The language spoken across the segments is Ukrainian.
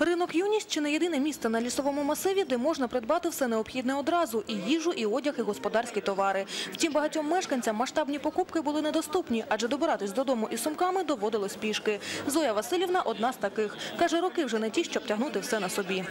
Ринок юність чи не єдине місце на лісовому масиві, де можна придбати все необхідне одразу – і їжу, і одяг, і господарські товари. Втім, багатьом мешканцям масштабні покупки були недоступні, адже добиратись додому із сумками доводилось пішки. Зоя Васильівна – одна з таких. Каже, роки вже не ті, щоб тягнути все на собі.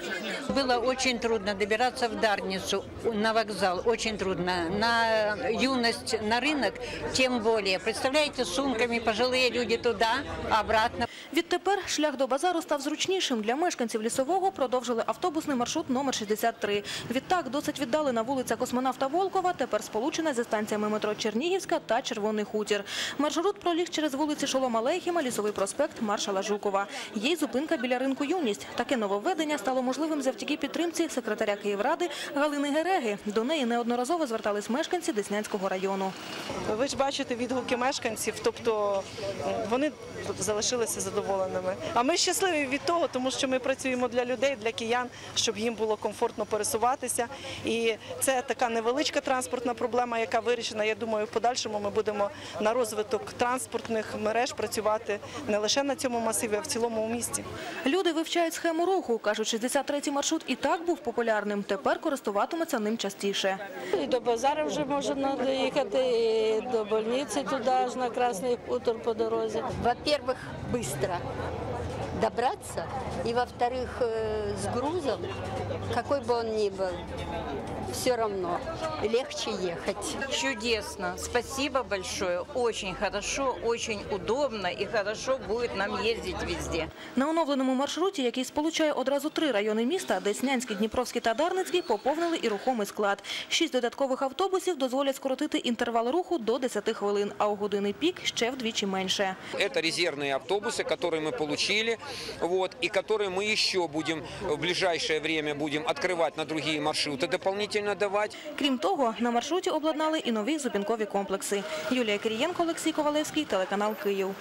Было очень трудно добираться в Дарницу, на вокзал, очень трудно. На юность, на рынок, тем более. Представляете, с сумками пожилые люди туда, обратно. Відтепер шлях до базару став зручнішим. Для мешканців Лісового продовжили автобусний маршрут номер 63. Відтак, досить віддалена вулиця Космонавта Волкова тепер сполучена зі станціями метро Чернігівська та Червоний хутір. Маршрут проліг через вулиці Шолома Лейхіма, Лісовий проспект Маршала Жукова. Є й зупинка біля ринку «Юність». Таке нововведення стало можливим завдяки підтримці секретаря Київради Галини Гереги. До неї неодноразово звертались мешканці Деснянського району. Ви ж бачите відгуки мешканців, тобто вони залишилися задоволеними. А ми щасливі від того, тому що ми працюємо для людей, для киян, щоб їм було комфортно пересуватися. І це така невеличка транспортна проблема, яка вирішена. Я думаю, в подальшому ми будемо на розвиток транспортних мереж працювати не лише на цьому масиві, а в цілому у місті. Люди вивчають схему руху. Кажуть, 63-й маршрут і так був популярним. Тепер користуватимуться ним частіше. І до базару вже можна доїхати, і до больниці туди аж на Красний хутор по дорозі. во-первых, быстро добраться, и во-вторых, э, с грузом, какой бы он ни был, все равно легче ехать. Чудесно. Спасибо большое. Очень хорошо, очень удобно и хорошо будет нам ездить везде. На оновленому маршруті, який сполучає одразу три райони міста – Деснянський, Дніпровський та Дарницький – поповнили і рухомий склад. Шість додаткових автобусів дозволять скоротити інтервал руху до 10 хвилин, а у години пік ще вдвічі менше. Это резервные автобусы, которые мы получили, вот, и которые мы еще будем в ближайшее время будем открывать на другие маршруты, дополнительно давать. Крім того, на маршруті обладнали і нові зупинкові комплекси. Юлія Кирієнко, Олексій Ковалевський, телеканал «Київ».